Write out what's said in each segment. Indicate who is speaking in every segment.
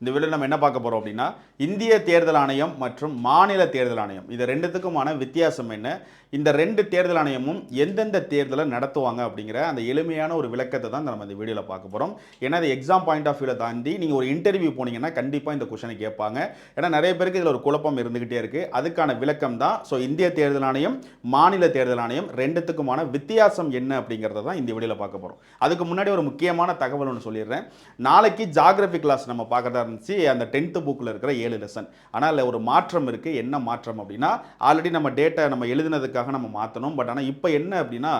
Speaker 1: இந்த வீடியோ நம்ம என்ன பார்க்க போகிறோம் அப்படின்னா இந்திய தேர்தல் ஆணையம் மற்றும் மாநில தேர்தல் ஆணையம். இது ரெண்டுத்துக்குமான வித்தியாசம் என்ன? இந்த ரெண்டு தேர்தல் ஆணையமும் எந்தெந்த தேர்தலை நடத்துவாங்க அப்படிங்கிற அந்த எளிமையான ஒரு விளக்கத்தை தான் நம்ம இந்த வீடியோவில் பார்க்க போகிறோம் ஏன்னா அது எக்ஸாம் பாயிண்ட் ஆஃப் வியூவில் தாண்டி நீங்கள் ஒரு இன்டர்வியூ போனீங்கன்னா கண்டிப்பாக இந்த கொஷனை கேட்பாங்க. ஏன்னா நிறைய பேருக்கு இதில் ஒரு குழப்பம் இருந்துகிட்டே இருக்குது அதுக்கான விளக்கம் தான். ஸோ இந்திய தேர்தல் ஆணையம் மாநில தேர்தல் ஆணையம் ரெண்டுத்துக்குமான வித்தியாசம் என்ன அப்படிங்கிறத தான் இந்த வீடியோவில் பார்க்க போகிறோம் அதுக்கு முன்னாடி ஒரு முக்கியமான தகவல் ஒன்று சொல்லிடுறேன். நாளைக்கு ஜாகிரபி கிளாஸ் நம்ம பார்க்கறதா ஆரம்பித்து அந்த டென்த்து புக்கில் இருக்கிற ஏழு லெசன் ஆனால் அதில் ஒரு மாற்றம் இருக்குது என்ன மாற்றம் அப்படின்னா ஆல்ரெடி நம்ம டேட்டா நம்ம எழுதுனதுக்காக நம்ம மாற்றணும் பட் ஆனால் இப்போ என்ன அப்படின்னா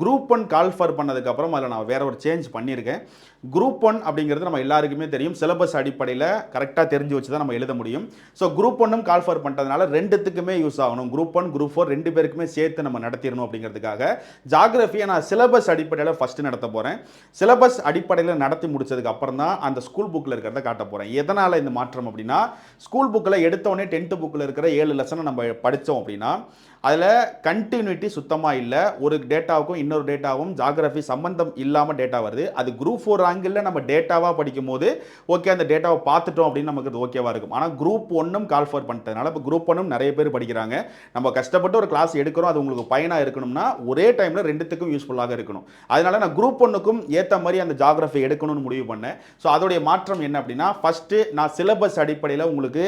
Speaker 1: குரூப் ஒன் கால்ஃபர் பண்ணதுக்கப்புறம் அதில் நான் வேற ஒரு சேஞ்ச் பண்ணியிருக்கேன். குரூப் ஒன் அப்படிங்கிறது நம்ம எல்லாருக்குமே தெரியும். சிலபஸ் அடிப்படையில் கரெக்டாக தெரிஞ்சு வச்சு தான் நம்ம எழுத முடியும். ஸோ குரூப் ஒன்னும் கால்ஃபர் பண்ணுறதுனால ரெண்டுத்துக்குமே யூஸ் ஆகணும். குரூப் ஒன் குரூப் ஃபோர் ரெண்டு பேருக்குமே சேர்த்து நம்ம நடத்திடணும் அப்படிங்கிறதுக்காக ஜாகிரஃபியை நான் சிலபஸ் அடிப்படையில் ஃபஸ்ட்டு நடத்த போகிறேன் சிலபஸ் அடிப்படையில் நடத்தி முடிச்சதுக்கு அப்புறம் தான் அந்த ஸ்கூல் புக்கில் இருக்கிறத காட்ட போகிறேன் எதனால் இந்த மாற்றம் அப்படின்னா ஸ்கூல் புக்கில் எடுத்தோடனே டென்த்து புக்கில் இருக்கிற ஏழு லெசனை நம்ம படித்தோம் அப்படின்னா அதில் கண்டினியூட்டி சுத்தமாக இல்லை. ஒரு டேட்டாவுக்கும் இன்னொரு டேட்டாவும் ஜாகிரஃபி சம்பந்தம் இல்லாமல் டேட்டா வருது. அது குரூப் ஃபோர் ஆங்கிளில் நம்ம டேட்டாவாக படிக்கும் போது ஓகே அந்த டேட்டாவை பார்த்துட்டோம் அப்படின்னு நமக்கு அது ஓகேவாக இருக்கும். ஆனால் குரூப் ஒன்றும் கால் ஃபார் பண்ணிட்டதுனால இப்போ குரூப் ஒன்றும் நிறைய பேர் படிக்கிறாங்க. நம்ம கஷ்டப்பட்டு ஒரு கிளாஸ் எடுக்கிறோம் அது உங்களுக்கு பயனாக இருக்கணும்னா ஒரே டைமில் ரெண்டுத்துக்கும் யூஸ்ஃபுல்லாக இருக்கணும். அதனால நான் குரூப் ஒன்றுக்கும் ஏற்ற மாதிரி அந்த ஜாகிரஃபி எடுக்கணும்னு முடிவு பண்ணேன். ஸோ அதோடைய மாற்றம் என்ன அப்படின்னா ஃபஸ்ட்டு நான் சிலபஸ் அடிப்படையில் உங்களுக்கு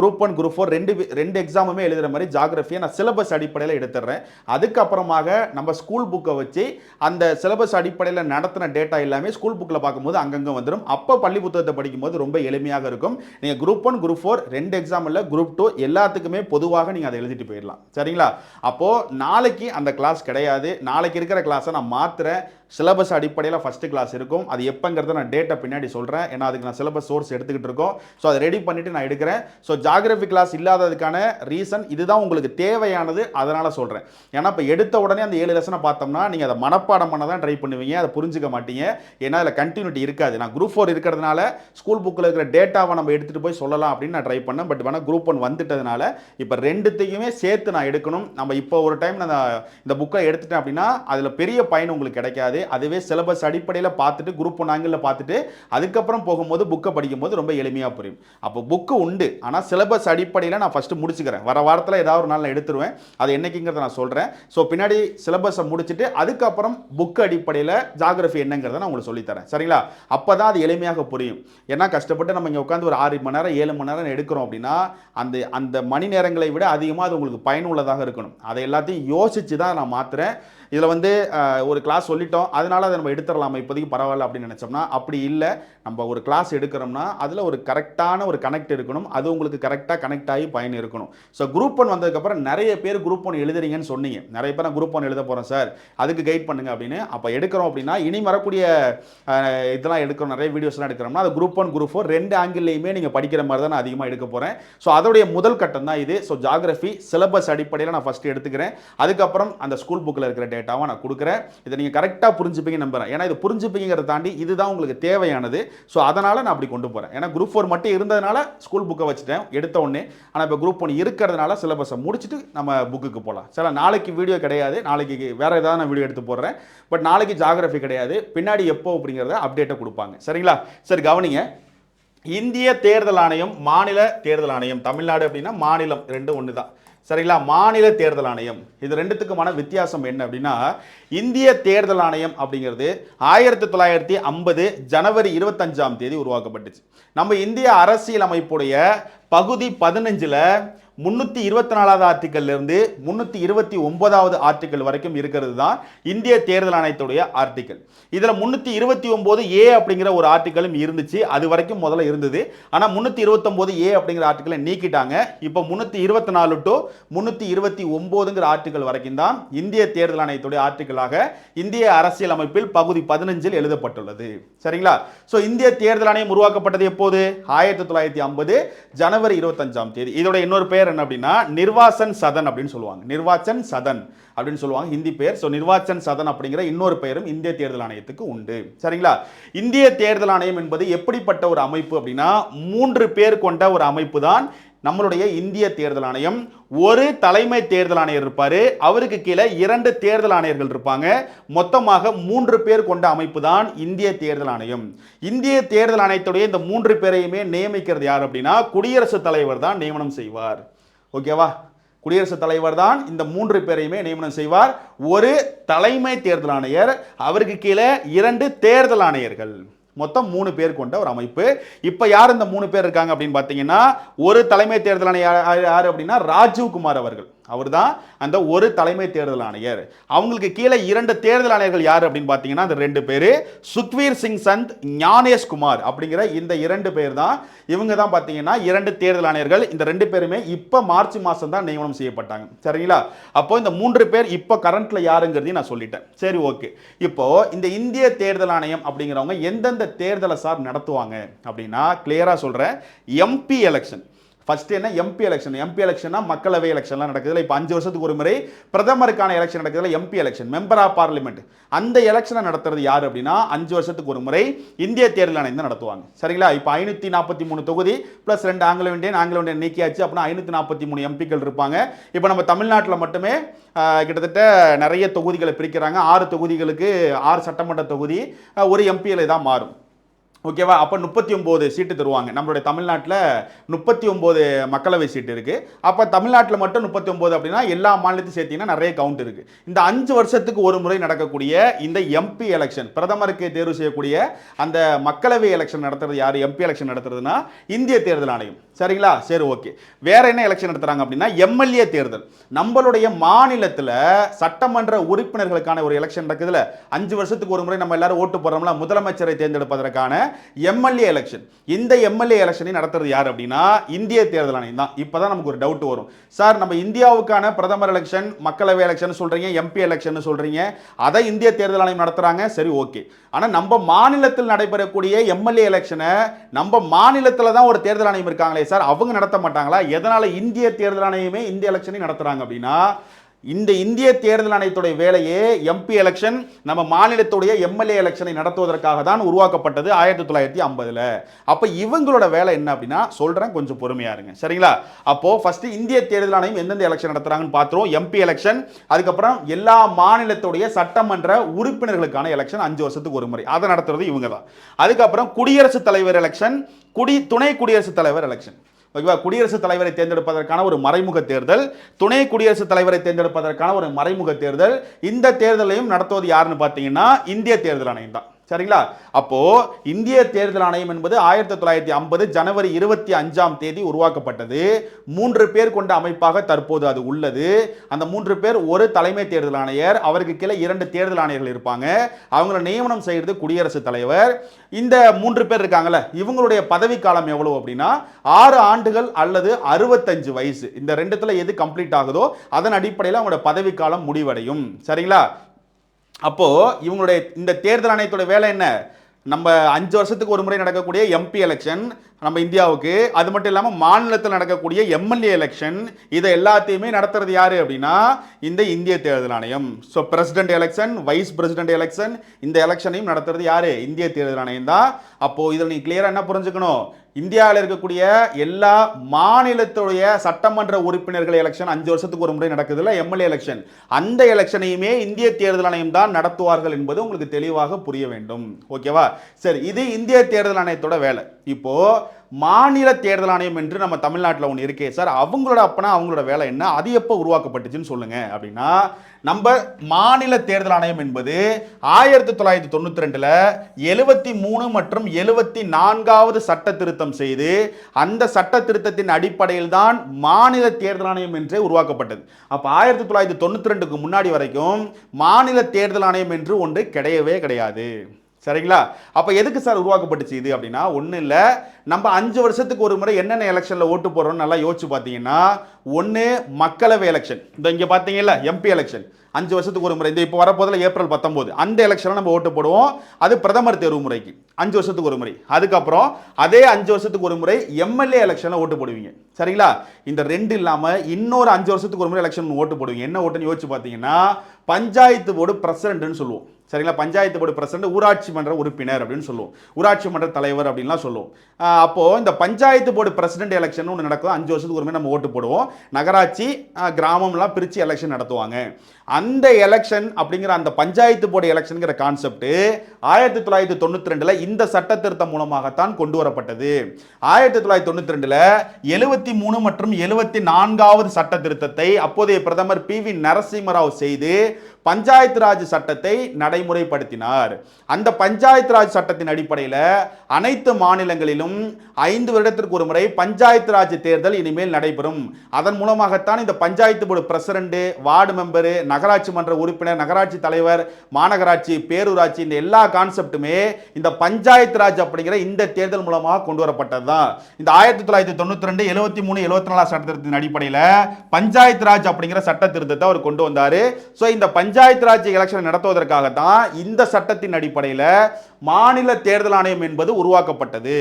Speaker 1: குரூப் ஒன் குரூப் ஃபோர் ரெண்டு ரெண்டு எக்ஸாமுமே எழுதுகிற மாதிரி ஜாகிரஃபியை நான் சிலபஸ் சிலபஸ் அடிப்படையில் எடுத்துடுறேன். அதுக்கப்புறமாக நம்ம ஸ்கூல் புக்கை வச்சு அந்த சிலபஸ் அடிப்படையில் நடத்தின டேட்டா எல்லாமே ஸ்கூல் புக்கில் பார்க்கும்போது அங்கங்கே வந்துடும் அப்போ பள்ளி புத்தகத்தை படிக்கும்போது ரொம்ப எளிமையாக இருக்கும். நீங்கள் குரூப் ஒன் குரூப் ஃபோர் ரெண்டு எக்ஸாம் இல்லை குரூப் டூ எல்லாத்துக்குமே பொதுவாக நீங்கள் அதை எழுதிட்டு போயிடலாம். சரிங்களா? அப்போது நாளைக்கு அந்த கிளாஸ் கிடையாது. நாளைக்கு இருக்கிற கிளாஸை நான் மாற்றுறேன் சிலபஸ் அடிப்படையில் ஃபஸ்ட்டு கிளாஸ் இருக்கும். அது எப்போங்கிறத நான் டேட்டை பின்னாடி சொல்கிறேன் ஏன்னா அதுக்கு நான் சிலபஸ் சோர்ஸ் எடுத்துக்கிட்டு இருக்கோம். ஸோ அதை ரெடி பண்ணிவிட்டு நான் எடுக்கிறேன். ஸோ ஜாகிரபி கிளாஸ் இல்லாததுக்கான ரீசன் இதுதான் உங்களுக்கு தேவையானது. அதனால் சொல்கிறேன் ஏன்னா இப்போ எடுத்த உடனே அந்த ஏழு லெசனை பார்த்தோம்னா நீங்கள் அதை மனப்பாடம் பண்ண தான் ட்ரை பண்ணுவீங்க. அதை புரிஞ்சுக்க மாட்டீங்க. ஏன்னா அதில் கண்டினியூட்டி இருக்காது. நான் குரூப் ஃபோர் இருக்கிறதுனால ஸ்கூல் புக்கில் இருக்கிற டேட்டாவை நம்ம எடுத்துகிட்டு போய் சொல்லலாம் அப்படின்னு நான் ட்ரை பண்ணேன். பட் வேணால் குரூப் ஒன் வந்துட்டதுனால இப்போ ரெண்டுத்தையுமே சேர்த்து நான் எடுக்கணும். நம்ம இப்போ ஒரு டைம் நான் இந்த புக்கை எடுத்துட்டேன் அப்படின்னா அதில் பெரிய பயன் உங்களுக்கு கிடைக்காது. அதுவே சிலபஸ் அடிப்படையில் பார்த்துட்டு குரூப் ஒன் ஆங்கிளில் பார்த்துட்டு அதுக்கப்புறம் போகும்போது புக்கை படிக்கும்போது ரொம்ப எளிமையாக புரியும். அப்போ புக்கு உண்டு. ஆனால் சிலபஸ் அடிப்படையில் நான் ஃபஸ்ட்டு முடிச்சுக்கிறேன். வர வாரத்தில் ஏதாவது ஒரு நாள் நான் எடுத்துருவேன். அது என்னைக்குங்கிறத நான் சொல்கிறேன் ஸோ பின்னாடி சிலபஸை முடிச்சுட்டு அதுக்கப்புறம் புக் அடிப்படையில் ஜாகிரஃபி என்னங்கிறத நான் உங்களுக்கு சொல்லித்தரேன். சரிங்களா? அப்போ தான் அது எளிமையாக புரியும். ஏன்னா கஷ்டப்பட்டு நம்ம இங்கே உட்காந்து ஒரு ஆறு மணி நேரம் ஏழு மணி நேரம் எடுக்கிறோம் அப்படின்னா அந்த அந்த மணி நேரங்களை விட அதிகமாக அது உங்களுக்கு பயனுள்ளதாக இருக்கணும். அதை எல்லாத்தையும் யோசித்து தான் நான் மாற்றுறேன் இதில் வந்து ஒரு கிளாஸ் சொல்லிட்டோம். அதனால் அதை நம்ம எடுத்துடலாமா? இப்போதைக்கு பரவாயில்ல அப்படின்னு நினச்சோம்னா அப்படி இல்லை. நம்ம ஒரு கிளாஸ் எடுக்கிறோம்னா அதில் ஒரு கரெக்டான ஒரு கனெக்ட் இருக்கணும். அது உங்களுக்கு கரெக்டாக கனெக்ட் ஆகி பயன் இருக்கணும். ஸோ குரூப் ஒன் வந்ததுக்கப்புறம் நிறைய பேர் குரூப் ஒன் எழுதுறீங்கன்னு சொன்னீங்க. நிறைய பேர் நான் குரூப் ஒன் எழுத போகிறேன் சார் அதுக்கு கைட் பண்ணுங்க அப்படின்னு. அப்போ எடுக்கிறோம் அப்படின்னா இனி வரக்கூடிய இதெல்லாம் எடுக்கிறோம். நிறைய வீடியோஸ்லாம் எடுக்கிறோம்னா அது குரூப் ஒன் குரூப் ஃபோர் ரெண்டு ஆங்கிள்லையுமே நீங்கள் படிக்கிற மாதிரி தான் நான் அதிகமாக எடுக்க போகிறேன் ஸோ அதோடைய முதல் கட்டம் தான் இது. ஸோ ஜாகிரஃபி சிலபஸ் அடிப்படையில் நான் ஃபஸ்ட்டு எடுத்துக்கிறேன். அதுக்கப்புறம் அந்த ஸ்கூல் புக்கில் இருக்கிற டேட்டாவை நான் கொடுக்குறேன். இதை நீங்கள் கரெக்டாக புரிஞ்சுப்பீங்க நம்புகிறேன் ஏன்னா இது புரிஞ்சுப்பீங்கிறத தாண்டி இதுதான் உங்களுக்கு தேவையானது. ஸோ அதனால் நான் அப்படி கொண்டு போகிறேன் ஏன்னா குரூப் ஃபோர் மட்டும் இருந்ததுனால ஸ்கூல் புக்கை வச்சுட்டேன் எடுத்த உடனே. ஆனால் இப்போ குரூப் ஒன் இருக்கிறதுனால சிலபஸை முடிச்சுட்டு நம்ம புக்குக்கு போகலாம் சில நாளைக்கு வீடியோ கிடையாது. நாளைக்கு வேறு ஏதாவது நான் வீடியோ எடுத்து போடுறேன். பட் நாளைக்கு ஜாகிரஃபி கிடையாது. பின்னாடி எப்போ அப்படிங்கிறத அப்டேட்டை கொடுப்பாங்க. சரிங்களா? சரி கவனிங்க. இந்திய தேர்தல் ஆணையம் மாநில தேர்தல் ஆணையம். தமிழ்நாடு அப்படின்னா மாநிலம் ரெண்டும் ஒன்று தான் சரிங்களா? மாநில தேர்தல் ஆணையம். இது ரெண்டுத்துக்குமான வித்தியாசம் என்ன அப்படின்னா இந்திய தேர்தல் ஆணையம் அப்படிங்கிறது ஆயிரத்தி தொள்ளாயிரத்தி ஐம்பது ஜனவரி இருபத்தஞ்சாம் தேதி உருவாக்கப்பட்டுச்சு. நம்ம இந்திய அரசியலமைப்புடைய பகுதி பதினஞ்சில் முந்நூற்றி இருபத்தி நாலாவது ஆர்டிக்கல்லிருந்து முந்நூற்றி இருபத்தி ஒன்பதாவது ஆர்டிக்கல் வரைக்கும் இருக்கிறது தான் இந்திய தேர்தல் ஆணையத்துடைய ஆர்டிக்கல் இதில் முந்நூற்றி இருபத்தி ஒம்பது ஏ அப்படிங்கிற ஒரு ஆர்டிக்கலும் இருந்துச்சு. அது வரைக்கும் முதல்ல இருந்தது. ஆனால் முந்நூற்றி இருபத்தொம்போது ஏ அப்படிங்கிற ஆர்டிக்கலை நீக்கிட்டாங்க. இப்போ முந்நூற்றி இருபத்தி நாலு டு முந்நூற்றி இருபத்தி ஒம்போதுங்கிற ஆர்டிக்கல் வரைக்கும் தான் இந்திய தேர்தல் ஆணையத்துடைய ஆர்டிக்கலாக இந்திய அரசியல் அமைப்பில் பகுதி பதினஞ்சில் எழுதப்பட்டுள்ளது. சரிங்களா? ஸோ இந்திய தேர்தல் ஆணையம் உருவாக்கப்பட்டது எப்போது? ஆயிரத்தி தொள்ளாயிரத்தி ஐம்பது ஜனவரி இருபத்தஞ்சாம் தேதி. இதோட இன்னொரு பெயர் என்ன அப்படின்னா நிர்வாசன் சதன் அப்படின்னு சொல்லுவாங்க. நிர்வாச்சன் சதன் அப்படின்னு சொல்லுவாங்க ஹிந்தி பெயர் ஸோ நிர்வாச்சன் சதன் அப்படிங்கிற இன்னொரு பெயரும் இந்திய தேர்தல் ஆணையத்துக்கு உண்டு. சரிங்களா? இந்திய தேர்தல் ஆணையம் என்பது எப்படிப்பட்ட ஒரு அமைப்பு அப்படின்னா மூன்று பேர் கொண்ட ஒரு அமைப்பு தான் நம்மளுடைய இந்திய தேர்தல் ஆணையம். ஒரு தலைமை தேர்தல் ஆணையர் இருப்பார். அவருக்கு கீழே இரண்டு தேர்தல் ஆணையர்கள் இருப்பாங்க. மொத்தமாக மூன்று பேர் கொண்ட அமைப்பு தான் இந்திய தேர்தல் ஆணையம். இந்திய தேர்தல் ஆணையத்துடைய இந்த மூன்று பேரையுமே நியமிக்கிறது யார் அப்படின்னா குடியரசுத் தலைவர் தான் நியமனம் செய்வார். ஓகேவா குடியரசுத் தலைவர் தான் இந்த மூன்று பேரையுமே நியமனம் செய்வார். ஒரு தலைமை தேர்தல் ஆணையர் அவருக்கு கீழே இரண்டு தேர்தல் ஆணையர்கள். மொத்தம் மூணு பேர் கொண்ட ஒரு அமைப்பு. இப்போ யார் இந்த மூணு பேர் இருக்காங்க அப்படின்னு பார்த்தீங்கன்னா ஒரு தலைமை தேர்தல் ஆணையர் யார் யார் அப்படின்னா ராஜீவ் குமார் அவர் தான் அந்த ஒரு தலைமை தேர்தல் ஆணையர். அவங்களுக்கு கீழே இரண்டு தேர்தல் ஆணையர்கள் யார் அப்படின்னு பார்த்தீங்கன்னா அந்த ரெண்டு பேர் சுக்வீர் சிங் சந்த் ஞானேஷ் குமார் அப்படிங்கிற இந்த இரண்டு பேர் தான் இவங்க தான் பார்த்தீங்கன்னா இரண்டு தேர்தல் ஆணையர்கள். இந்த ரெண்டு பேருமே இப்போ மார்ச் மாதம் தான் நியமனம் செய்யப்பட்டாங்க. சரிங்களா? அப்போ இந்த மூன்று பேர் இப்போ கரண்ட்ல யாருங்கிறதையும் நான் சொல்லிட்டேன். சரி ஓகே. இப்போ இந்த இந்திய தேர்தல் ஆணையம் அப்படிங்கிறவங்க எந்தெந்த தேர்தலை சார் நடத்துவாங்க அப்படின்னா கிளியராக சொல்கிறேன் எம்பி எலெக்ஷன் ஃபர்ஸ்ட் என்ன? எம்பி எலெக்ஷன் எம்பி எலெக்ஷனா மக்களவை எலெக்ஷன்லாம் நடக்குதுல. இப்போ அஞ்சு வருஷத்துக்கு ஒரு முறை பிரதமருக்கான election நடக்குதுல MP election member of parliament அந்த எலெக்ஷனை நடத்துறது யார் அப்படின்னா அஞ்சு வருஷத்துக்கு ஒரு முறை இந்திய தேர்தல் ஆணையம் தான் நடத்துவாங்க. சரிங்களா? இப்போ ஐநூற்றி நாற்பத்தி மூணு தொகுதி ப்ளஸ் ரெண்டு ஆங்கிலோ இண்டியன் ஆங்கிலோ இண்டியன் நீக்கியாச்சு அப்படின்னா ஐநூற்றி நாற்பத்தி மூணு எம்பிக்கள் இருப்பாங்க. இப்போ நம்ம தமிழ்நாட்டில் மட்டுமே கிட்டத்தட்ட நிறைய தொகுதிகளை பிரிக்கிறாங்க. ஆறு தொகுதிகளுக்கு ஆறு சட்டமன்ற தொகுதி ஒரு எம்பியில் தான் மாறும். ஓகேவா? அப்போ முப்பத்தி ஒம்பது சீட்டு தருவாங்க. நம்மளுடைய தமிழ்நாட்டில் முப்பத்தி ஒம்பது மக்களவை சீட்டு இருக்குது அப்போ தமிழ்நாட்டில் மட்டும் முப்பத்தி ஒம்பது அப்படின்னா எல்லா மாநிலத்தையும் சேர்த்திங்கன்னா நிறைய கவுண்ட் இருக்குது இந்த அஞ்சு வருஷத்துக்கு ஒரு முறை நடக்கக்கூடிய இந்த எம்பி எலெக்ஷன் பிரதமருக்கு தேர்வு செய்யக்கூடிய அந்த மக்களவை எலெக்ஷன் நடத்துறது யார்? எம்பி எலெக்ஷன் நடத்துறதுன்னா இந்திய தேர்தல் ஆணையம். சரிங்களா? சரி ஓகே. வேற என்ன எலெக்ஷன் நடத்துறாங்க அப்படின்னா எம்எல்ஏ தேர்தல். நம்மளுடைய மாநிலத்தில் சட்டமன்ற உறுப்பினர்களுக்கான ஒரு எலெக்ஷன் நடக்குதுல அஞ்சு வருஷத்துக்கு ஒரு முறை நம்ம எல்லாரும் ஓட்டு போடுறோம்ல முதலமைச்சரை தேர்ந்தெடுப்பதற்கான எம்எல்ஏ எலெக்ஷன் இந்த எம்எல்ஏ எலெக்ஷனை நடத்துறது யார் அப்படின்னா இந்திய தேர்தல் ஆணையம் தான். இப்போ தான் நமக்கு ஒரு டவுட் வரும். சார் நம்ம இந்தியாவுக்கான பிரதமர் எலெக்ஷன் மக்களவை எலெக்ஷன் சொல்றீங்க எம்பி எலெக்ஷன் சொல்றீங்க. அதை இந்திய தேர்தல் ஆணையம் நடத்துறாங்க. சரி ஓகே. ஆனால் நம்ம மாநிலத்தில் நடைபெறக்கூடிய எம்எல்ஏ எலெக்ஷனை நம்ம மாநிலத்தில் தான் ஒரு தேர்தல் ஆணையம் இருக்காங்களே சார் அவங்க நடத்த மாட்டாங்களா? எதனால இந்திய தேர்தல் ஆணையமே இந்திய எலெக்ஷனையும் நடத்துறாங்க அப்படின்னா இந்த இந்திய தேர்தல் ஆணையத்துடைய வேலையே எம்பி எலெக்ஷன் நம்ம மாநிலத்துடைய எம்எல்ஏ எலெக்ஷனை நடத்துவதற்காக தான் உருவாக்கப்பட்டது ஆயிரத்தி தொள்ளாயிரத்தி ஐம்பதுல. அப்போ இவங்களோட வேலை என்ன அப்படின்னா சொல்கிறேன் கொஞ்சம் பொறுமையா இருங்க. சரிங்களா? அப்போது ஃபஸ்ட்டு இந்திய தேர்தல் ஆணையம் எந்தெந்த எலெக்ஷன் நடத்துறாங்கன்னு பார்த்துருவோம் எம்பி எலெக்ஷன் அதுக்கப்புறம் எல்லா மாநிலத்துடைய சட்டமன்ற உறுப்பினர்களுக்கான எலெக்ஷன் அஞ்சு வருஷத்துக்கு ஒரு முறை. அதை நடத்துறது இவங்க தான் அதுக்கப்புறம் குடியரசுத் தலைவர் எலெக்ஷன் குடி துணை குடியரசுத் தலைவர் எலெக்ஷன் ஓகேவா? குடியரசுத் தலைவரை தேர்ந்தெடுப்பதற்கான ஒரு மறைமுக தேர்தல் துணை குடியரசுத் தலைவரை தேர்ந்தெடுப்பதற்கான ஒரு மறைமுக தேர்தல். இந்த தேர்தலையும் நடத்துவது யாருன்னு பார்த்தீங்கன்னா இந்திய தேர்தல் ஆணையம் தான். சரிங்களா? அப்போ இந்திய தேர்தல் ஆணையம் என்பது ஆயிரத்தி தொள்ளாயிரத்தி ஐம்பது ஜனவரி இருபத்தி அஞ்சாம் தேதி உருவாக்கப்பட்டது. மூன்று பேர் கொண்ட அமைப்பாக தற்போது அது உள்ளது. அந்த மூன்று பேர் ஒரு தலைமை தேர்தல் ஆணையர் அவருக்கு கீழே இரண்டு தேர்தல் ஆணையர்கள் இருப்பாங்க. அவங்கள நியமனம் செய்கிறது குடியரசுத் தலைவர். இந்த மூன்று பேர் இருக்காங்கல்ல இவங்களுடைய பதவிக்காலம் எவ்வளவு அப்படின்னா ஆறு ஆண்டுகள் அல்லது அறுபத்தஞ்சு வயசு. இந்த ரெண்டுத்துல எது கம்ப்ளீட் ஆகுதோ அதன் அடிப்படையில் அவங்களோட பதவிக்காலம் முடிவடையும். சரிங்களா? அப்போது இவங்களுடைய இந்த தேர்தல் ஆணையத்தோட வேலை என்ன? நம்ம அஞ்சு வருஷத்துக்கு ஒரு முறை நடக்கக்கூடிய எம்பி எலெக்ஷன் நம்ம இந்தியாவுக்கு அது மட்டும் இல்லாமல் மாநிலத்தில் நடக்கக்கூடிய எம்எல்ஏ எலெக்ஷன் இதை எல்லாத்தையுமே நடத்துறது யார் அப்படின்னா இந்த இந்திய தேர்தல் ஆணையம். So president election vice president election இந்த எலெக்ஷனையும் நடத்துறது யார்? இந்திய தேர்தல் ஆணையம் தான். அப்போ இதில் நீங்கள் கிளியராக என்ன புரிஞ்சுக்கணும்? இந்தியாவில் இருக்கக்கூடிய எல்லா மாநிலத்துடைய சட்டமன்ற உறுப்பினர்கள் எலெக்ஷன் அஞ்சு வருஷத்துக்கு ஒரு முறை நடக்குதுல்ல எம்எல்ஏ எலெக்ஷன் அந்த எலெக்ஷனையுமே இந்திய தேர்தல் ஆணையம் தான் நடத்துவார்கள் என்பது உங்களுக்கு தெளிவாக புரிய வேண்டும். ஓகேவா சரி இது இந்திய தேர்தல் ஆணையத்தோட வேலை. இப்போது மாநில தேர்தல் ஆணையம் என்று நம்ம தமிழ்நாட்டில் ஒன்று இருக்கே சார். அவங்களோட அப்பனா அவங்களோட வேலை என்ன? அது எப்போ உருவாக்கப்பட்டுச்சுன்னு சொல்லுங்க. அப்படின்னா நம்ம மாநில தேர்தல் ஆணையம் என்பது ஆயிரத்தி தொள்ளாயிரத்தி தொண்ணூத்தி ரெண்டுல எழுபத்தி மூணு மற்றும் எழுபத்தி நான்காவது சட்ட திருத்தம் செய்து அந்த சட்ட திருத்தத்தின் அடிப்படையில் தான் மாநில தேர்தல் ஆணையம் என்றே உருவாக்கப்பட்டது. அப்போ ஆயிரத்தி தொள்ளாயிரத்தி தொண்ணூத்தி ரெண்டுக்கு முன்னாடி வரைக்கும் மாநில தேர்தல் ஆணையம் என்று ஒன்று கிடையவே கிடையாது. சரிங்களா? அப்போ எதுக்கு சார் உருவாக்கப்பட்டுச்சு இது அப்படின்னா ஒன்றும் இல்லை நம்ம அஞ்சு வருஷத்துக்கு ஒரு முறை என்னென்ன எலெக்ஷனில் ஓட்டு போடுறோம்னு நல்லா யோசிச்சு பார்த்தீங்கன்னா ஒன்று மக்களவை எலெக்ஷன். இந்த இங்கே பார்த்தீங்கல்ல எம்பி எலெக்ஷன். அஞ்சு வருஷத்துக்கு ஒரு முறை. இந்த இப்போ வரப்போதில் ஏப்ரல் பத்தொம்போது. அந்த எலெக்ஷனில் நம்ம ஓட்டு போடுவோம். அது பிரதமர் தேர்வு முறைக்கு. அஞ்சு வருஷத்துக்கு ஒரு முறை. அதுக்கப்புறம் அதே அஞ்சு வருஷத்துக்கு ஒரு முறை எம்எல்ஏ எலெக்ஷனில் ஓட்டு போடுவீங்க. சரிங்களா? இந்த ரெண்டு இல்லாமல் இன்னொரு அஞ்சு வருஷத்துக்கு ஒரு முறை எலெக்ஷன் ஓட்டு போடுவீங்க. என்ன ஓட்டுன்னு யோசிச்சு பார்த்தீங்கன்னா பஞ்சாயத்து போர்டு பிரசிடென்ட்னு சொல்லுவோம். சரிங்களா? பஞ்சாயத்து போர்டு பிரசிடண்ட் ஊராட்சி மன்ற உறுப்பினர் அப்படின்னு சொல்லுவோம். ஊராட்சி மன்ற தலைவர் அப்படின்லாம் சொல்லுவோம். அப்போது இந்த பஞ்சாயத்து போர்டு பிரசிடண்ட் எலெக்ஷன் ஒன்று நடக்கும் அஞ்சு வருஷத்துக்கு ஒரு நம்ம ஓட்டு போடுவோம். நகராட்சி கிராமம்லாம் பிரித்து எலெக்ஷன் நடத்துவாங்க. அந்த எலெக்ஷன் அப்படிங்கிற அந்த பஞ்சாயத்து போர்டு எலெக்ஷனுங்கிற கான்செப்ட்டு ஆயிரத்தி தொள்ளாயிரத்தி தொண்ணூற்றி ரெண்டில் இந்த சட்ட திருத்தம் மூலமாகத்தான் கொண்டு வரப்பட்டது. ஆயிரத்தி தொள்ளாயிரத்தி தொண்ணூற்றி ரெண்டில் எழுபத்தி மூணு மற்றும் எழுபத்தி நான்காவது சட்ட திருத்தத்தை அப்போதைய பிரதமர் பி வி நரசிம்மராவ் செய்து பஞ்சாயத்து ராஜ் சட்டத்தை நடைமுறைப்படுத்தினார். அந்த பஞ்சாயத்து ராஜ் சட்டத்தின் அடிப்படையில் அனைத்து மாநிலங்களிலும் ஐந்து வருடத்திற்கு ஒரு முறை பஞ்சாயத்து ராஜ் தேர்தல் இனிமேல் நடைபெறும். அதன் மூலமாகத்தான் இந்த panchayat board president ward member நகராட்சி மன்ற உறுப்பினர் நகராட்சி தலைவர் மாநகராட்சி பேரூராட்சி இந்த எல்லா கான்செப்ட்டுமே இந்த பஞ்சாயத்து ராஜ் அப்படிங்கிற இந்த தேர்தல் மூலமாக கொண்டு வரப்பட்டது தான் இந்த ஆயிரத்தி தொள்ளாயிரத்தி தொண்ணூத்தி ரெண்டு எழுபத்தி மூணு எழுபத்தி நாலாம் சட்டத்தின் அடிப்படையில் பஞ்சாயத்து ராஜ் அப்படிங்கிற சட்ட திருத்தத்தை அவர் கொண்டு வந்தார். ஸோ இந்த பஞ்சாயத்து ராஜ் எலெக்ஷன் நடத்துவதற்காக தான் இந்த சட்டத்தின் அடிப்படையில் மாநில தேர்தல் ஆணையம் என்பது உருவாக்கப்பட்டது.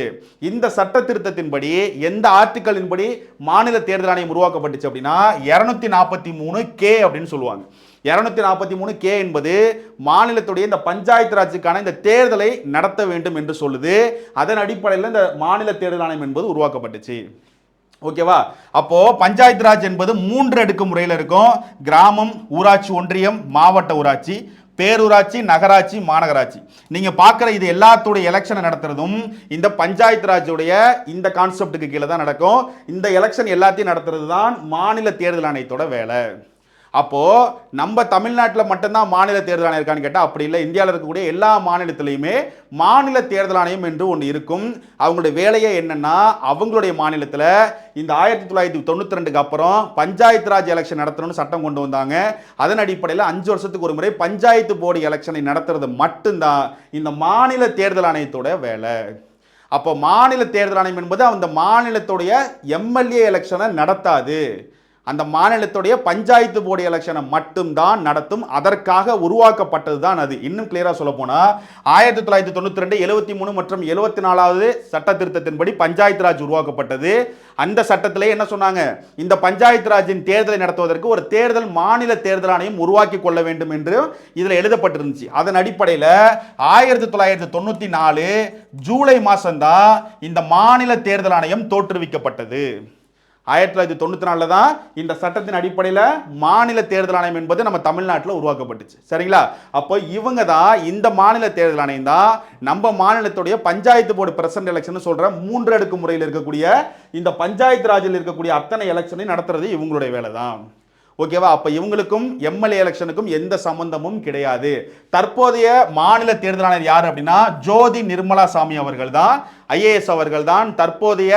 Speaker 1: இந்த சட்ட திருத்தத்தின்படி எந்த ஆர்டிக்கலின்படி மாநில தேர்தல் ஆணையம் உருவாக்கப்பட்டுச்சு அப்படின்னா இரநூத்தி நாற்பத்தி மூணு கே அப்படின்னு சொல்லுவாங்க. இரநூத்தி நாற்பத்தி மூணு கே என்பது மாநிலத்துடைய இந்த பஞ்சாயத்து ராஜுக்கான இந்த தேர்தலை நடத்த வேண்டும் என்று சொல்லுது. அதன் அடிப்படையில் இந்த மாநில தேர்தல் ஆணையம் என்பது உருவாக்கப்பட்டுச்சு. ஓகேவா? அப்போ பஞ்சாயத்து ராஜ் என்பது மூன்று அடுக்கு முறையில் இருக்கும். கிராமம் ஊராட்சி ஒன்றியம் மாவட்ட ஊராட்சி. பேரூராட்சி நகராட்சி மாநகராட்சி. நீங்கள் பார்க்குற இது எல்லாத்துடைய எலெக்ஷனை நடத்துறதும் இந்த பஞ்சாயத்து ராஜுடைய இந்த கான்செப்டுக்கு கீழே தான் நடக்கும். இந்த எலெக்ஷன் எல்லாத்தையும் நடத்துறது தான் மாநில தேர்தல் ஆணையத்தோட வேலை. அப்போது நம்ம தமிழ்நாட்டில் மட்டும்தான் மாநில தேர்தல் ஆணையம் இருக்கான்னு கேட்டால் அப்படி இல்லை. இந்தியாவில் இருக்கக்கூடிய எல்லா மாநிலத்திலையுமே மாநில தேர்தல் ஆணையம் என்று ஒன்று இருக்கும். அவங்களுடைய வேலையே என்னென்னா அவங்களுடைய மாநிலத்தில் இந்த ஆயிரத்தி தொள்ளாயிரத்தி தொண்ணூற்றி ரெண்டுக்கு அப்புறம் பஞ்சாயத்து ராஜ் எலெக்ஷன் நடத்தணும்னு சட்டம் கொண்டு வந்தாங்க. அதன் அடிப்படையில் அஞ்சு வருஷத்துக்கு ஒரு முறை பஞ்சாயத்து போர்டு எலெக்ஷனை நடத்துறது மட்டும்தான் இந்த மாநில தேர்தல் ஆணையத்தோட வேலை. அப்போ மாநில தேர்தல் ஆணையம் என்பது அந்த மாநிலத்துடைய எம்எல்ஏ எலெக்ஷனை நடத்தாது. அந்த மாநிலத்துடைய பஞ்சாயத்து போர்டு எலெக்ஷனை மட்டும்தான் நடத்தும் அதற்காக உருவாக்கப்பட்டது தான் அது. இன்னும் கிளியராக சொல்ல போனால் ஆயிரத்தி தொள்ளாயிரத்தி தொண்ணூற்றி ரெண்டு எழுபத்தி மூணு மற்றும் எழுபத்தி நாலாவது சட்ட திருத்தத்தின்படி பஞ்சாயத்து ராஜ் உருவாக்கப்பட்டது. அந்த சட்டத்திலே என்ன சொன்னாங்க? இந்த பஞ்சாயத்து ராஜின் தேர்தலை நடத்துவதற்கு ஒரு தேர்தல் மாநில தேர்தல் ஆணையம் உருவாக்கி கொள்ள வேண்டும் என்று இதில் எழுதப்பட்டிருந்துச்சு. அதன் அடிப்படையில் ஆயிரத்தி தொள்ளாயிரத்தி தொண்ணூற்றி நாலு ஜூலை மாதம்தான் இந்த மாநில தேர்தல் ஆணையம் தோற்றுவிக்கப்பட்டது. ஆயிரத்தி தொள்ளாயிரத்தி தொண்ணூற்றி நாலில் தான் இந்த சட்டத்தின் அடிப்படையில் மாநில தேர்தல் ஆணையம் என்பது நம்ம தமிழ்நாட்டில் உருவாக்கப்பட்டுச்சு. சரிங்களா? அப்போ இவங்க தான் இந்த மாநில தேர்தல் ஆணையம் தான் நம்ம மாநிலத்துடைய பஞ்சாயத்து போர்டு பிரசிடண்ட் எலெக்ஷன் சொல்கிற மூன்று அடுக்கு முறையில் இருக்கக்கூடிய இந்த பஞ்சாயத்து ராஜில் இருக்கக்கூடிய அத்தனை எலெக்ஷனையும் நடத்துறது இவங்களுடைய வேலை தான். ஓகேவா? அப்போ இவங்களுக்கும் எம்எல்ஏ எலெக்ஷனுக்கும் எந்த சம்பந்தமும் கிடையாது. தற்போதைய மாநில தேர்தல் ஆணையர் யார் அப்படின்னா ஜோதி நிர்மலா சாமி அவர்கள் தான். ஐஏஎஸ் அவர்கள் தான் தற்போதைய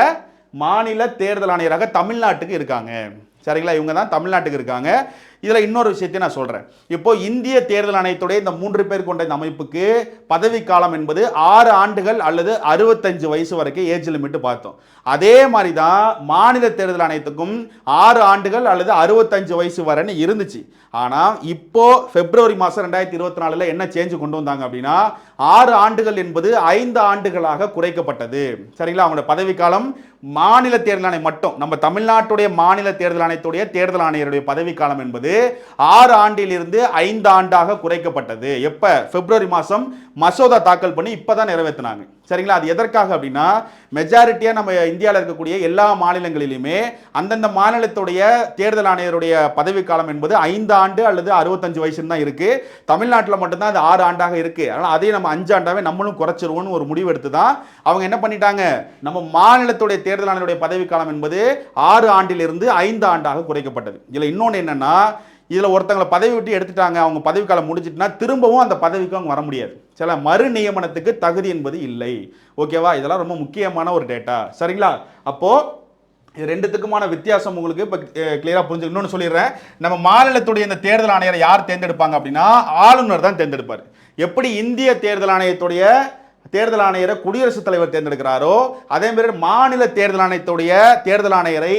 Speaker 1: மாநில தேர்தல் ஆணையராக தமிழ்நாட்டுக்கு இருக்காங்க. சரிங்களா? இவங்க தான் தமிழ்நாட்டுக்கு இருக்காங்க. இதில் இன்னொரு விஷயத்தை நான் சொல்கிறேன் இப்போ இந்திய தேர்தல் ஆணையத்துடைய இந்த மூன்று பேர் கொண்ட இந்த அமைப்புக்கு பதவிக்காலம் என்பது ஆறு ஆண்டுகள் அல்லது அறுபத்தஞ்சு வயசு வரைக்கும் ஏஜ் லிமிட் பார்த்தோம். அதே மாதிரி தான் மாநில தேர்தல் ஆணையத்துக்கும் ஆறு ஆண்டுகள் அல்லது அறுபத்தஞ்சு வயசு வரைன்னு இருந்துச்சு. ஆனால் இப்போ பிப்ரவரி மாதம் ரெண்டாயிரத்தி இருபத்தி நாலில் என்ன சேஞ்சு கொண்டு வந்தாங்க அப்படின்னா ஆறு ஆண்டுகள் என்பது ஐந்து ஆண்டுகளாக குறைக்கப்பட்டது. சரிங்களா? அவங்களோட பதவிக்காலம் மாநில தேர்தல் ஆணையம் மட்டும் நம்ம தமிழ்நாட்டுடைய மாநில தேர்தல் ஆணையத்துடைய தேர்தல் ஆணையருடைய பதவிக்காலம் என்பது ஆறு ஆண்டிலிருந்து ஐந்து ஆண்டாக குறைக்கப்பட்டது. எப்போ? பிப்ரவரி மாதம் மசோதா தாக்கல் பண்ணி இப்பதான் நிறைவேற்றினாங்க சரிங்களா? அது எதற்காக அப்படின்னா மெஜாரிட்டியாக நம்ம இந்தியாவில் இருக்கக்கூடிய எல்லா மாநிலங்களிலுமே அந்தந்த மாநிலத்துடைய தேர்தல் ஆணையருடைய பதவிக்காலம் என்பது ஐந்து ஆண்டு அல்லது அறுபத்தஞ்சு வயசுன்னு தான் இருக்குது தமிழ்நாட்டில் மட்டும்தான் அது ஆறு ஆண்டாக இருக்குது அதனால் அதையும் நம்ம அஞ்சு ஆண்டாவே நம்மளும் குறைச்சிருவோம்னு ஒரு முடிவு எடுத்து தான் அவங்க என்ன பண்ணிட்டாங்க? நம்ம மாநிலத்துடைய தேர்தல் ஆணையருடைய பதவிக்காலம் என்பது ஆறு ஆண்டிலிருந்து ஐந்து ஆண்டாக குறைக்கப்பட்டது. இதில் இன்னொன்று என்னென்னா இதில் ஒருத்தங்களை பதவி விட்டு எடுத்துட்டாங்க அவங்க பதவிக்காலம் முடிஞ்சிட்டுனா திரும்பவும் அந்த பதவிக்கு அவங்க வர முடியாது. சில மறு நியமனத்துக்கு தகுதி என்பது இல்லை. ஓகேவா இதெல்லாம் ரொம்ப முக்கியமான ஒரு டேட்டா சரிங்களா? அப்போது இது ரெண்டுத்துக்குமான வித்தியாசம் உங்களுக்கு இப்போ கிளியராக புரிஞ்சு இன்னொன்று சொல்லிடுறேன். நம்ம மாநிலத்துடைய இந்த தேர்தல் ஆணையரை யார் தேர்ந்தெடுப்பாங்க அப்படின்னா ஆளுநர் தான் தேர்ந்தெடுப்பார். எப்படி இந்திய தேர்தல் ஆணையத்துடைய தேர்தல் ஆணையரை குடியரசுத் தலைவர் தேர்ந்தெடுக்கிறாரோ அதே மாதிரி மாநில தேர்தல் ஆணையத்துடைய தேர்தல் ஆணையரை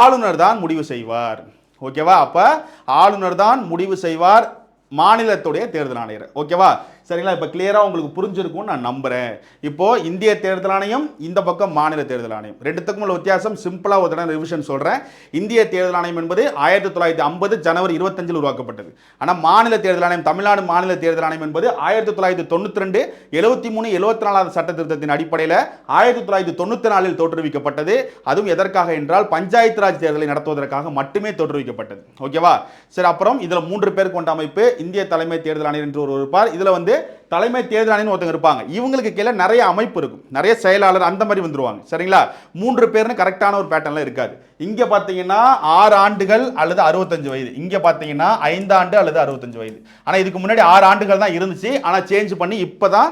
Speaker 1: ஆளுநர் தான் முடிவு செய்வார். ஓகேவா? அப்போ ஆளுநர் தான் முடிவு செய்வார் மாநிலத்துடைய தேர்தல் ஆணையர். ஓகேவா? சரிங்களா? இப்போ கிளியராக உங்களுக்கு புரிஞ்சிருக்கும்னு நான் நம்புகிறேன் இப்போது இந்திய தேர்தல் ஆணையம் இந்த பக்கம் மாநில தேர்தல் ஆணையம். ரெண்டுத்துக்கும் உள்ள வித்தியாசம் சிம்பிளாக ஒரு தடவை ரிவிஷன் சொல்கிறேன் இந்திய தேர்தல் ஆணையம் என்பது ஆயிரத்தி தொள்ளாயிரத்தி ஐம்பது ஜனவரி இருபத்தஞ்சில் உருவாக்கப்பட்டது. ஆனால் மாநில தேர்தல் ஆணையம் தமிழ்நாடு மாநில தேர்தல் ஆணையம் என்பது ஆயிரத்தி தொள்ளாயிரத்தி தொண்ணூற்றி ரெண்டு எழுபத்தி மூணு எழுபத்தி நாலாவது சட்ட திருத்தத்தின் அடிப்படையில் ஆயிரத்தி தொள்ளாயிரத்தி தொண்ணூற்றி நாலில் தோற்றுவிக்கப்பட்டது. அதுவும் எதற்காக என்றால் பஞ்சாயத்து ராஜ் தேர்தலை நடத்துவதற்காக மட்டுமே தோற்றுவிக்கப்பட்டது. ஓகேவா? சரி அப்புறம் இதில் மூன்று பேர் கொண்ட அமைப்பு இந்திய தலைமை தேர்தல் ஆணையர் என்று ஒரு இருப்பார் இதில் வந்து தலைமை தேர்தல் ஆணையர்னு ஒருத்தங்க இருப்பாங்க. இவங்களுக்கு கீழே நிறைய அமைப்பு இருக்கும். நிறைய செயலாளர் அந்த மாதிரி வந்துருவாங்க. சரிங்களா? மூன்று பேர்னு கரெக்டான ஒரு பேட்டர்ன்லாம் இருக்காது. இங்கே பார்த்தீங்கன்னா ஆறு ஆண்டுகள் அல்லது அறுபத்தஞ்சு வயது. இங்கே பார்த்தீங்கன்னா ஐந்தாண்டு அல்லது அறுபத்தஞ்சு வயது. ஆனால் இதுக்கு முன்னாடி ஆறு ஆண்டுகள் தான் இருந்துச்சு. ஆனால் சேஞ்ச் பண்ணி இப்போ தான்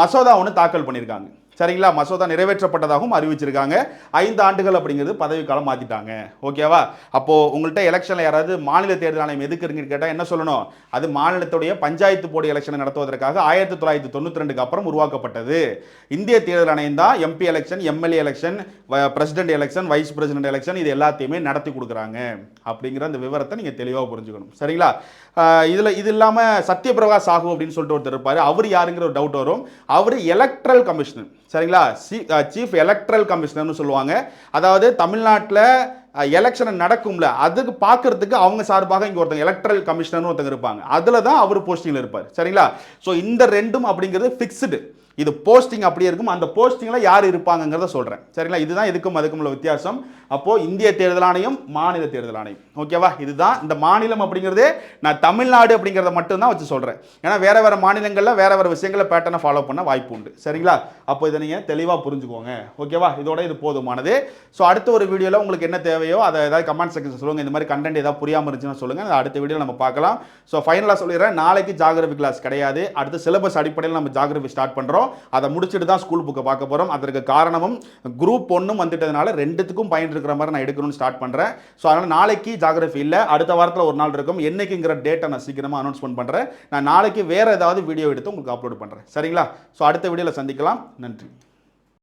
Speaker 1: மசோதா ஒன்று தாக்கல் பண்ணியிருக்காங்க. சரிங்களா? மசோதா நிறைவேற்றப்பட்டதாகவும் அறிவிச்சிருக்காங்க. ஐந்து ஆண்டுகள் அப்படிங்கிறது பதவிக்காலம் மாற்றிட்டாங்க ஓகேவா? அப்போது உங்கள்கிட்ட எலெக்ஷனில் யாராவது மாநில தேர்தல் ஆணையம் எதுக்குறீங்கன்னு கேட்டால் என்ன சொல்லணும்? அது மாநிலத்துடைய பஞ்சாயத்து போர்டு எலெக்ஷனை நடத்துவதற்காக ஆயிரத்தி தொள்ளாயிரத்தி தொண்ணூற்றி ரெண்டுக்கு அப்புறம் உருவாக்கப்பட்டது. இந்திய தேர்தல் ஆணையம் தான் MP election MLA election president election vice president election இது எல்லாத்தையுமே நடத்தி கொடுக்குறாங்க. அப்படிங்கிற அந்த விவரத்தை நீங்கள் தெளிவாக புரிஞ்சுக்கணும். சரிங்களா? இதில் இது இல்லாமல் சத்யபிரகாஷ் சாஹூ அப்படின்னு சொல்லிட்டு ஒருத்தர் இருப்பார். அவர் யாருங்கிற ஒரு டவுட் வரும். அவர் எலக்ட்ரல் கமிஷனர் சரிங்களா? சீஃப் எலக்ட்ரல் கமிஷனர்னு சொல்லுவாங்க. அதாவது தமிழ்நாட்டில் எலெக்ஷன் நடக்கும்ல அதுக்கு பார்க்கறதுக்கு அவங்க சார்பாக இங்கே ஒருத்தங்க எலக்ட்ரல் கமிஷனர்னு ஒருத்தங்க இருப்பாங்க. அதில் தான் அவர் போஸ்டிங்கில் இருப்பார். சரிங்களா? ஸோ இந்த ரெண்டும் அப்படிங்கிறது ஃபிக்ஸ்டு இது போஸ்டிங் அப்படியே இருக்கும். அந்த போஸ்டிங்கில் யார் இருப்பாங்கங்கிறத சொல்கிறேன் சரிங்களா? இதுதான் இதுக்கும் அதுக்கும் உள்ள வித்தியாசம். அப்போது இந்திய தேர்தல் ஆணையம் மாநில தேர்தல் ஆணையம். ஓகேவா இதுதான் இந்த மாநிலம் அப்படிங்கிறதே நான் தமிழ்நாடு அப்படிங்கிறத மட்டும்தான் வச்சு சொல்கிறேன் ஏன்னா வேறு வேறு மாநிலங்களில் வேறு வேறு விஷயங்களை பேட்டர்னை ஃபாலோ பண்ண வாய்ப்பு உண்டு. சரிங்களா? அப்போ இதை நீங்கள் தெளிவாக புரிஞ்சுக்கோங்க. ஓகேவா இதோட இது போதுமானது. ஸோ அடுத்த ஒரு வீடியோவில் உங்களுக்கு என்ன தேவையோ அதை ஏதாவது கமெண்ட் செக்ஷன் சொல்லுங்கள் இந்த மாதிரி கண்டென்ட் ஏதாவது புரியாமல் இருந்துச்சுன்னா சொல்லுங்கள் அதை அடுத்த வீடியோவில் நம்ம பார்க்கலாம். ஸோ ஃபைனலாக சொல்லிடுறேன். நாளைக்கு ஜாகிரபி கிளாஸ் கிடையாது. அடுத்து சிலபஸ் அடிப்படையில் நம்ம ஜாகிரபி ஸ்டார்ட் பண்ணுறோம் அதை முடிச்சுட்டு தான் ஸ்கூல் புக்கை பார்க்க போகிறோம் அதற்கு காரணமும் குரூப் ஒன்றும் வந்துட்டதுனால ரெண்டுத்துக்கும் பயன் இருக்கிற மாதிரி நான் எடுக்கணும்னு ஸ்டார்ட் பண்ணுறேன் ஸோ அதனால் நாளைக்கு ஜாகிரபி இல்லை. அடுத்த வாரத்தில் ஒரு நாள் இருக்கும். என்னைக்குங்கிற டேட்டை நான் சீக்கிரமாக அனௌன்ஸ்மெண்ட் பண்ணுறேன் நான் நாளைக்கு வேறு ஏதாவது வீடியோ எடுத்து உங்களுக்கு அப்லோட் பண்ணுறேன் சரிங்களா? ஸோ அடுத்த வீடியோவில் சந்திக்கலாம். நன்றி.